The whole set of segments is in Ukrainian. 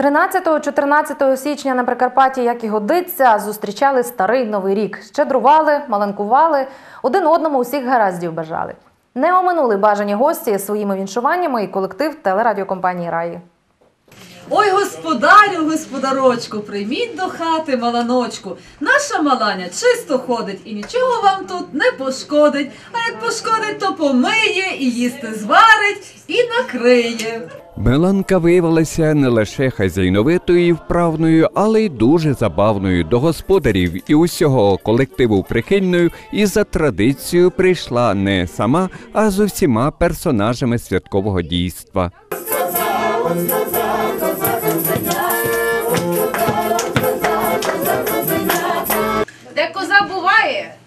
13-14 січня на Прикарпатті, як і годиться, зустрічали старий новий рік. Щедрували, маленкували, один одному усіх гараздів бажали. Не оминули бажані гості своїми віншуваннями і колектив телерадіокомпанії Раї. Ой, господарю, господарочку, прийміть до хати маланочку. Наша маланя чисто ходить і нічого вам тут не пошкодить. А як пошкодить, то помиє і їсти зварить і накриє. Меланка виявилася не лише хазяйновитою і вправною, але й дуже забавною до господарів і усього колективу прихильною і за традицією прийшла не сама, а з усіма персонажами святкового дійства.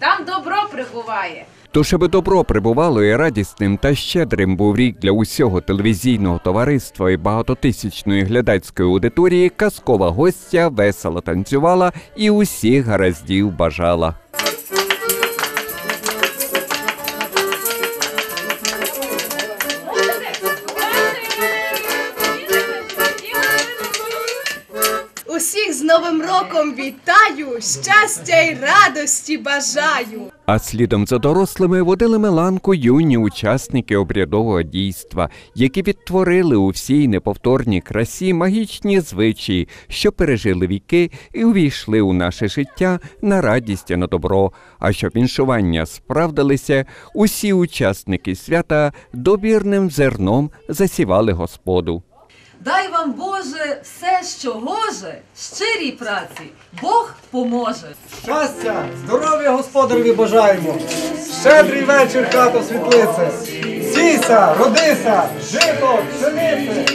Там добро прибуває. То, щоб добро прибувало і радісним та щедрим був рік для усього телевізійного товариства і багатотисячної глядацької аудиторії, казкова гостя весело танцювала і усіх гараздів бажала. Новим роком вітаю, щастя й радості бажаю. А слідом за дорослими водили Меланку юні учасники обрядового дійства, які відтворили у всій неповторній красі магічні звичаї, що пережили віки і увійшли у наше життя на радість і на добро. А щоб віншування справдилися, усі учасники свята добірним зерном засівали Господу. Дай вам, Боже, все, що гоже, щирій праці, Бог поможе. Щастя, здоров'я господареві бажаємо. Щедрий вечір, хато світлице. Сійся, родися, жито, пшенице.